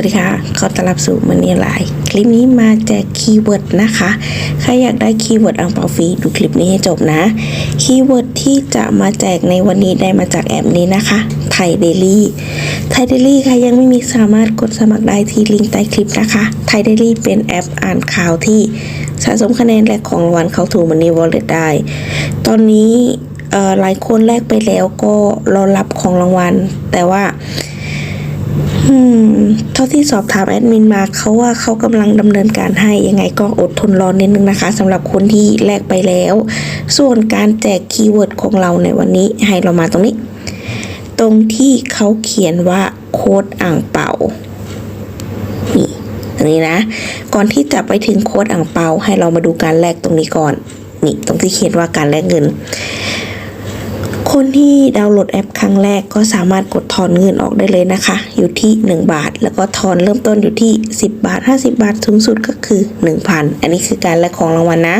วัสดีค่ะขอต้อนรับสู่มันนี่ไลน์คลิปนี้มาแจกคีย์เวิร์ดนะคะ ใครอยากได้คีย์เวิร์ดอังเปาฟรีดูคลิปนี้ให้จบนะ คีย์เวิร์ดที่จะมาแจกในวันนี้ได้มาจากแอปนี้นะคะไทยเดลี่ไทยเดลี่ใครยังไม่มีสามารถกดสมัครได้ที่ลิงก์ใต้คลิปนะคะไทยเดลี่เป็นแอปอ่านข่าวที่สะสมคะแนนและของรางวัลเข้าถูมันนี่วอลเล็ตได้ ตอนนี้เอ่อหลายคนแลกไปแล้วก็รอรับของรางวัล แต่ว่า อืม เท่าที่สอบถามแอดมินมาเขาว่าเขากำลังดำเนินการให้ยังไงก็อดทนรอนิดนึงนะคะสำหรับคนที่แลกไปแล้ว ส่วนการแจกคีย์เวิร์ดของเราในวันนี้ให้เรามาตรงนี้ ตรงที่เขาเขียนว่าโค้ดอ่างเป่านี่ตรงนี้นะ ก่อนที่จะไปถึงโค้ดอ่างเปาให้เรามาดูการแลกตรงนี้ก่อน นี่ตรงที่เขียนว่าการแลกเงิน คนที่ดาวน์โหลดแอปครั้งแรกก็สามารถกดถอนเงินออกได้เลยนะคะ อยู่ที่ 1 บาท แล้วก็ถอนเริ่มต้นอยู่ที่ 10 บาท 50 บาทสูงสุดก็คือ 1,000 อันนี้คือการแลกของรางวัลนะ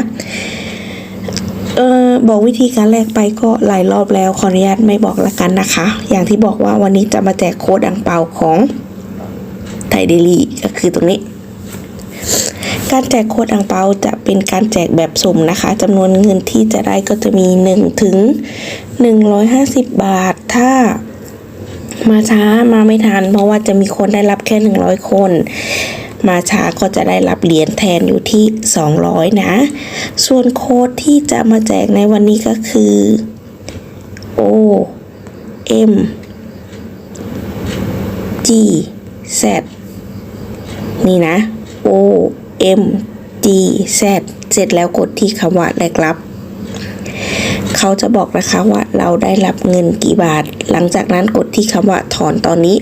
เออบอกวิธีการแลกไปก็หลายรอบแล้วขออนุญาตไม่บอกละกันนะคะ อย่างที่บอกว่าวันนี้จะมาแจกโค้ดอังเปาของไทยเดลี่ก็คือตรงนี้ การแจกโค้ดอังเปาจะเป็นการแจกแบบสุ่มนะคะจำนวนเงินที่จะได้ก็จะมี 1 ถึง 150 บาท ถ้ามาช้ามาไม่ทัน เพราะว่าจะมีคนได้รับแค่ 100 คน มาช้าก็จะได้รับเหรียญแทนอยู่ที่ 200 นะ ส่วนโค้ดที่จะมาแจกในวันนี้ก็คือ O M G Z นี่นะ M G Z เสร็จแล้วกดที่คำว่าแลกรับ เขาจะบอกนะคะว่าเราได้รับเงินกี่บาท หลังจากนั้นกดที่คำว่าถอนตอนนี้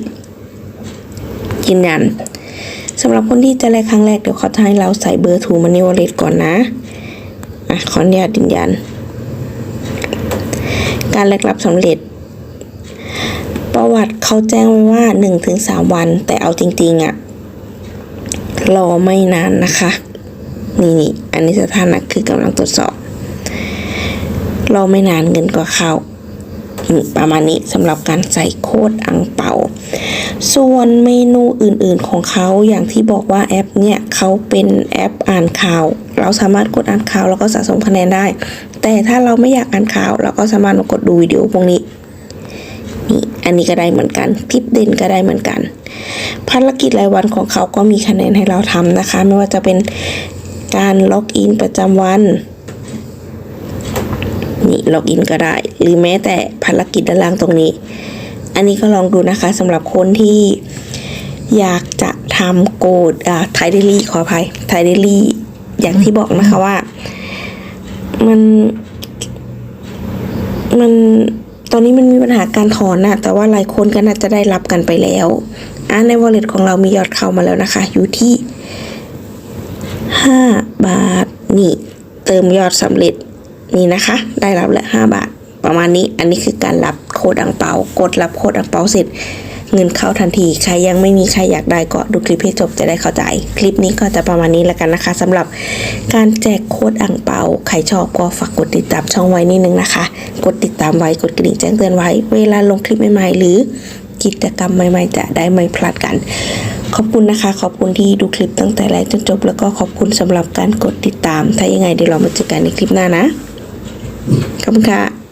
ยืนยันสำหรับคนที่จะแลกครั้งแรกเดี๋ยวเขาจะให้เราใส่เบอร์ถูมันนี่วอลเล็ตก่อนนะอะขออนุญาตยืนยัน การแลกรับสำเร็จ ประวัติเขาแจ้งไว้ว่า 1-3 วัน แต่เอาจริงๆอะ รอไม่นานนะคะ นี่นี่อันนี้สถานะคือกำลังตรวจสอบ รอไม่นานเงินก็เข้าอืมประมาณนี้สำหรับการใส่โคดอังเปา ส่วนเมนูอื่นๆของเขาอย่างที่บอกว่าแอปเนี่ยเขาเป็นแอปอ่านข่าว เราสามารถกดอ่านข่าวแล้วก็สะสมคะแนนได้ แต่ถ้าเราไม่อยากอ่านข่าว เราก็สามารถกดดูวิดีโอพวกนี้ อันนี้ก็ได้เหมือนกันคลิปเด่นก็ได้เหมือนกัน ภารกิจรายวันของเขาก็มีคะแนนให้เราทำนะคะ ไม่ว่าจะเป็นการล็อกอินประจำวันนี่ล็อกอินก็ได้ หรือแม้แต่ภารกิจด้านล่างตรงนี้ อันนี้ก็ลองดูนะคะสำหรับคนที่อยากจะทำโกดอ่าไทเดลี่ขออภัยไทเดลี่อย่างที่บอกนะคะว่า มัน มัน อนนี้มันมีปัญหาการถอนนะแต่ว่าหลายคนก็น่าจะได้รับกันไปแล้วอ่าใน wallet ของเรามียอดเข้ามาแล้วนะคะ อยู่ที่ 5 บาทนี่เติมยอดสำเร็จนี่นะคะ ได้รับแล้ว5บาท ประมาณนี้อันนี้คือการรับโคดอังเปากดรับโคดอังเปาเสร็จ เงินเข้าทันที ใครยังไม่มีใครอยากได้ก็ดูคลิปให้จบจะได้เข้าใจ คลิปนี้ก็จะประมาณนี้แล้วกันนะคะสำหรับการแจกโค้ดอังเปาใครชอบก็ฝากกดติดตามช่องไว้นิดนึงนะคะ กดติดตามไว้กดกระดิ่งแจ้งเตือนไว้ เวลาลงคลิปใหม่ๆหรือกิจกรรมใหม่ๆ จะได้ไม่พลาดกัน ขอบคุณนะคะ ขอบคุณที่ดูคลิปตั้งแต่แรกจนจบ แล้วก็ขอบคุณสำหรับการกดติดตาม ถ้ายังไงเดี๋ยวเรามาเจอกันในคลิปหน้านะ ขอบคุณค่ะ